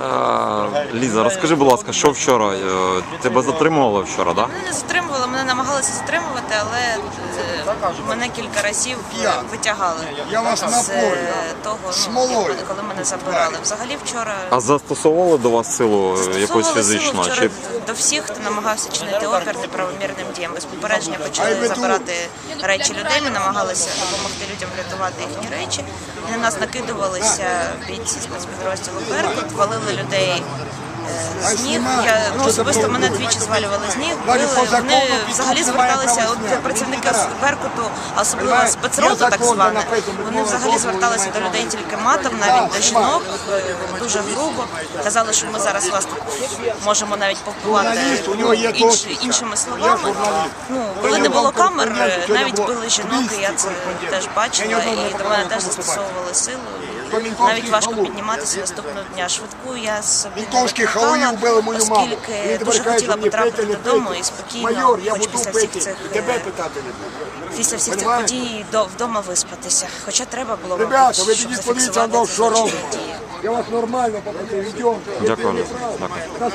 Е, Ліза, розкажи, будь ласка, що вчора? Е, Тебе затримували вчора, так? Мене не затримували, мене намагалися затримувати, але е, мене кілька разів витягали Я вас з напою. того, ну, коли мене забирали. Взагалі вчора А застосовували до вас силу якусь застосовували вчора Чи до всіх, хто намагався чинити опір неправомірним діям. Без попередження почали забирати речі людей. Ми намагалися допомогти людям врятувати їхні речі. І на нас накидувалися бійці спецпідрозділу Беркут, валили людей. Е, З ніг я ну особисто мене двічі звалювали з ніг. Били вони взагалі зверталися. От працівники з Беркуту, а особливо спецрота, так звана. Вони взагалі зверталися до людей тільки матом, навіть до жінок е, дуже грубо. Казали, що ми зараз вас можемо навіть є інш- іншими словами. Ну коли не було камер, навіть сьогодні били жінок, і я це теж бачила, і до мене теж застосовували силу. Навіть важко підніматися наступного дня. Швидку я з вбили мою маму. оскільки дуже хотіла що потрапити додому і спокійно, Майор, я хоч після всіх цих тебе е, питати не буду. після всіх цих подій до вдома виспатися. Хоча треба було Ребята, ви підіть поліція, зафіксувати що дії. Я вас нормально попросив, йдемо. Дякую, Дякую.